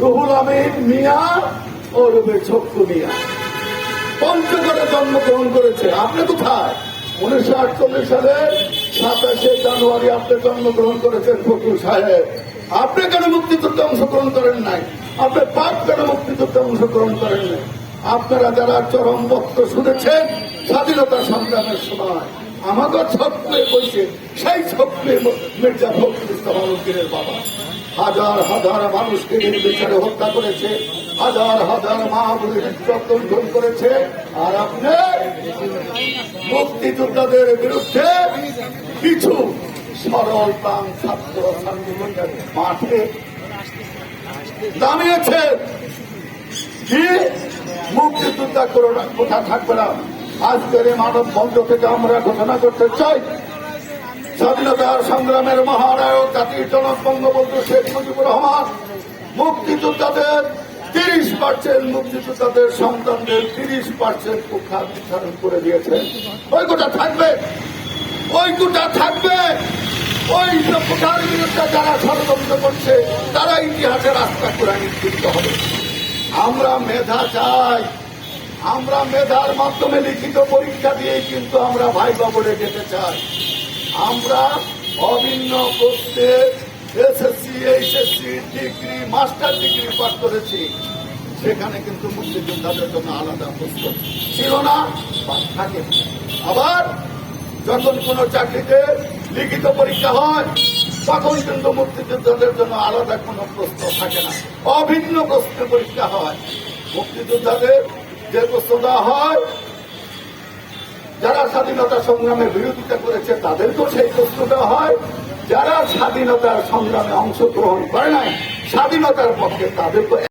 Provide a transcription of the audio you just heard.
রুহুল আমিন, মিয়া ও রুবে ছক্কু মিয়া। পঞ্চগড়ে জন্মগ্রহণ করেছে। আপনি কোথায়? উনিশশো আটচল্লিশ সালের সাতাশে জানুয়ারি আপনি জন্মগ্রহণ করেছেন ফকুর সাহেব। আপনি কেন মুক্তিযুদ্ধে অংশগ্রহণ করেন নাই? আপনি পাক কেন মুক্তিযুদ্ধে অংশগ্রহণ করেন নাই? আপনারা যারা চরম বক্ত শুনেছেন, স্বাধীনতা সংগ্রামের সময় আমাকে ছক্রে বলছে সেই ছক্রে মির্জা ফখরুল ইসলাম বাবা। হাজার হাজার মানুষকে নির্বিচারে হত্যা করেছে, হাজার হাজার ইজ্জত লুণ্ঠন করেছে, আর আপনি মুক্তিযোদ্ধাদের বিরুদ্ধে কিছু সরল প্রাণ ছাত্র মাঠে দাঁড়িয়েছে কি? মুক্তিযোদ্ধা করোনা কোথা থাকবে না। আজকের এই মানব বন্ধ থেকে আমরা ঘোষণা করতে চাই স্বাধীনতার সংগ্রামের মহানায়ক জাতির জনক বঙ্গবন্ধু শেখ মুজিবুর রহমান, মুক্তিযোদ্ধাদের তিরিশ পার্সেন্ট মুক্তিযোদ্ধাদের সন্তানদের তিরিশ পার্সেন্ট কুখ্যা নির্ধারণ করে দিয়েছেন ওই কোটা থাকবে, ওই কোটা থাকবে। ওই কোটার বিরুদ্ধে যারা ষড়যন্ত্র করছে, তারা ইতিহাসে রাস্তা করে নিশ্চিত হবে। আমরা মেধা চাই। আমরা মেধার মাধ্যমে লিখিত পরীক্ষা দিয়ে কিন্তু আমরা ভাই বলে যেতে চাই। আমরা অভিন্ন করতে SSC, HSC degree, master degree পাঠ করেছি। সেখানে কিন্তু মুক্তিযোদ্ধাদের জন্য আলাদা পুস্তক ছিল না থাকে আবার যখন কোন চাকরিতে লিখিত পরীক্ষা হয়, তখন কিন্তু মুক্তিযোদ্ধাদের জন্য আলাদা কোনো প্রশ্ন থাকে না। অভিন্ন প্রশ্ন পরীক্ষা হয়। মুক্তিযোদ্ধাদের যে প্রশ্ন দেওয়া হয়, যারা স্বাধীনতা সংগ্রামে বিরোধিতা করেছে তাদেরকেও স্বাধীনতার সংগ্রামে অংশগ্রহণ করে নাই স্বাধীনতার পক্ষে তাদেরকে